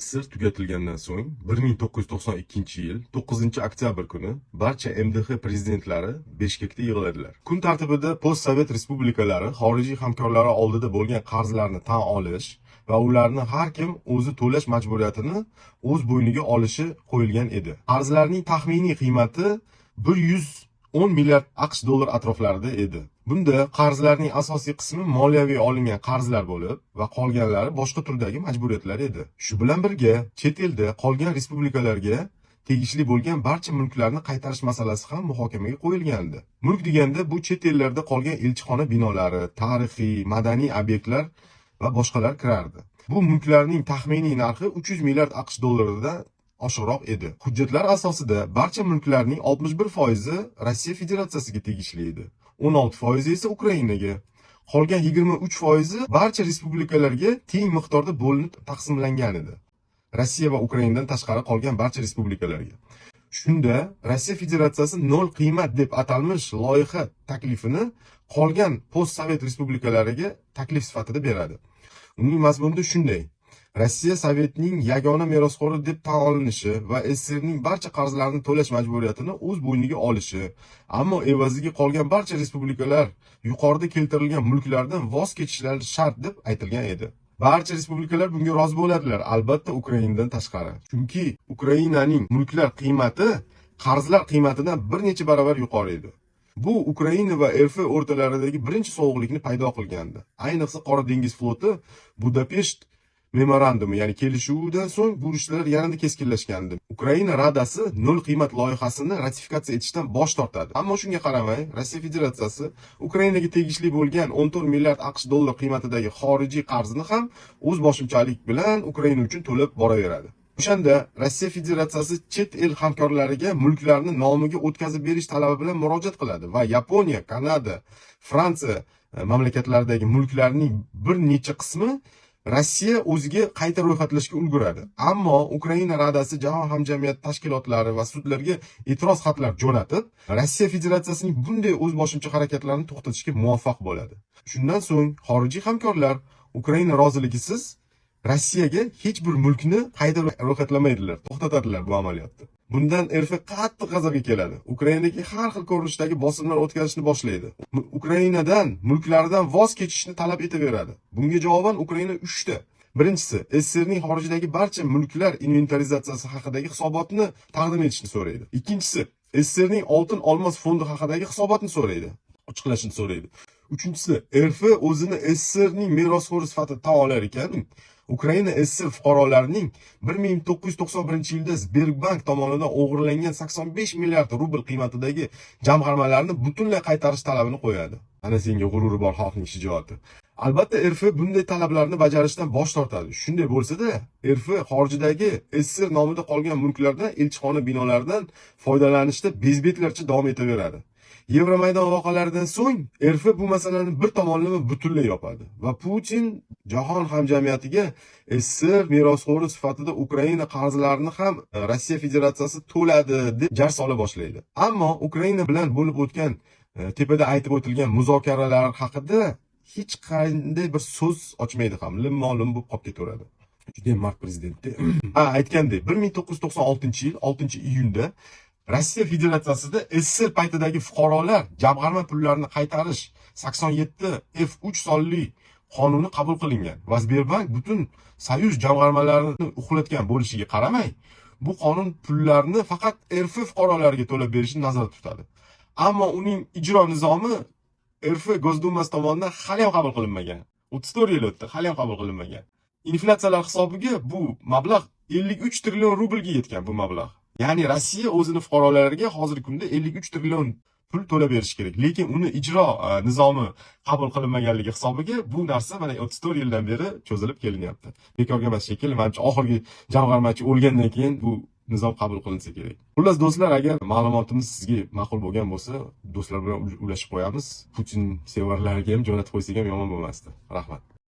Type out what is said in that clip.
sir tugatilgandan so'ng 1992 yil 9 oktyabr kuni barcha mdh prezidentlari beshkekda yig'iladilar. Kun tartibida postsovet respublikalari xorijiy hamkorlari oldida bo'lgan qarzlarni tan olish va ularni har kim o'zi to'lash majburiyatini o'z bo'yniga olishi qo'yilgan edi. Qarzlarning taxminiy qiymati 110 milliard aqsh dollar atroflarida edi. Bunda qarzlarning asosiy qismi moliyaviy olingan qarzlar bo'lib va qolganlari boshqa turdagi majburiyatlar edi. Shu bilan birga chet elda qolgan respublikalarga tegishli bo'lgan barcha mulklarni qaytarish masalasi ham muhokamaga qo'yilgandi. Mulk deganda bu chet ellarda qolgan elchixona binolari tarixiy madaniy obyektlar va boshqalar kirardi. Bu mulklarning taxminiy narxi 300 milliard aqsh dollaridan oshiqroq edi. Hujjatlar asosida barcha mulklarning 61 foizi rossiya federatsiyasiga tegishli edi. 16 foizi esa ukrainaga. Qolgan 23 foizi barcha respublikalarga teng miqdorda bo'linib taqsimlangan edi. Rossiya va ukrainadan tashqari qolgan barcha respublikalarga. Shunda rossiya federatsiyasi nol qiymat deb atalmish loyiha taklifini qolgan postsovet respublikalariga taklif sifatida beradi. Uning mazmunida shunday. Rossiya sovetning yagona merosxo'ri deb tan olinishi va sssrning barcha qarzlarini to'lash majburiyatini o'z bo'yniga olishi ammo evaziga qolgan barcha respublikalar yuqorida keltirilgan mulklardan voz kechishlari shart deb aytilgan edi. Barcha respublikalar bunga rozi bo'ladilar albatta ukrainadan tashqari. Chunki ukrainaning mulklar qiymati qarzlar qiymatidan bir necha barobar yuqori edi. Bu ukraina va rf o'rtalaridagi birinchi sovuqlikni paydo qilgandi. Ayniqsa qora dengiz floti budapesht memorandumi ya'ni kelishuvidan so'ng bu urushlar yanada keskinlashgandi. Ukraina radasi nol qiymat loyihasini ratifikatsiya etishdan bosh tortadi. Ammo shunga qaramay rossiya federatsiyasi ukrainaga tegishli bo'lgan 14 milliard aqsh dollar qiymatidagi xorijiy qarzni ham o'z boshimchalik bilan ukraina uchun to'lab boraveradi. O'shanda rossiya federatsiyasi chet el hamkorlariga mulklarni nomiga o'tkazib berish talabi bilan murojaat qiladi va yaponiya kanada fransiya e, mamlakatlaridagi mulklarning bir necha qismi rossiya o'ziga qayta ro'yxatlashga ulguradi. Ammo ukraina radasi jahon hamjamiyati tashkilotlari va sudlarga e'tiroz xatlar jo'natib rossiya federatsiyasining bunday o'zboshimcha harakatlarini to'xtatishga muvaffaq bo'ladi. Shundan so'ng xorijiy hamkorlar ukraina roziligisiz rossiyaga hech bir mulkni qayta ro'yxatlamaydilar to'xtatadilar bu amaliyotni. Bundan rf qattiq g'azabga keladi. Ukrainadagi har xil ko'rinishdagi bosimlar o'tkazishni boshlaydi. Ukrainadan mulklaridan voz kechishni talab etaveradi. Bunga javoban ukraina uchta. Birinchisi sssrning xorijdagi barcha mulklar inventarizatsiyasi haqidagi hisobotni taqdim etishni so'raydi. Ikkinchisi sssrning oltin olmos fondi haqidagi hisobotni so'raydi. Ochiqlashni so'raydi. Uchinchisi rf o'zini sssrning merosxo'ri sifatida tan olar ekan. Ukraina SSR fuqarolarining 1991 yilda sberbank tomonidan o'g'irlangan 85 milliard rubl qiymatidagi jamg'armalarni butunlay qaytarish talabini qo'yadi. Ana senga g'ururi bor xalqning shijoati. Albatta rf bunday talablarni bajarishdan bosh tortadi. Shunday bo'lsada rf xorijdagi SSR nomida qolgan mulklardan elchixona binolaridan foydalanishda bezbetlarcha davom etaveradi. Yevromaydon voqealaridan so'ng rf bu masalani bir tomonlama butunlay yopadi va putin jahon hamjamiyatiga SSR merosxo'ri sifatida ukraina qarzlarini ham e, rossiya federatsiyasi to'ladi deb jar sola boshlaydi. Ammo ukraina bilan bo'lib o'tgan e, tepada aytib o'tilgan muzokaralar haqida hech qanday bir so'z ochmaydi ham lim-molim bo'lib qolib ketaveradi. Judayam mard prezidentda. Ha aytgandek bir ming to'qqiz yuz to'qson oltinchi yil oltinchi iyunda rossiya federatsiyasida sssr paytidagi fuqarolar jamg'arma pullarini qaytarish sakson yetti f uch sonli qonuni qabul qilingan va sberbank butun soyuz jamg'armalarini uxlatgan bo'lishiga qaramay bu qonun pullarni faqat rf fuqarolariga to'lab berishni nazarda tutadi. Ammo uning ijro nizomi rf gosdumasi tomonidan hali ham qabul qilinmagan. O'ttiz to'rt yil o'tdi hali ham qabul qilinmagan. Inflyatsiyalar hisobiga bu mablag' ellik uch trillion rublga yetgan bu mablag' ya'ni rossiya o'zini fuqarolariga hozirgi kunda ellik uch trillion pul to'lab berishi kerak. Lekin uni ijro e, nizomi qabul qilinmaganligi hisobiga bu narsa mana o'ttiz to'rt yildan beri cho'zilib kelinyapti. Bekorga emas shekilli manimcha oxirgi jamg'armachi o'lgandan keyin bu nizom qabul qilinsa kerak. Xullas do'stlar agar ma'lumotimiz sizga ma'qul bo'lgan bo'lsa do'stlar bilan ulashib qo'yamiz. Putin sevarlariga ham jo'natib qo'ysak ham yomon bo'lmasdi. Rahmat.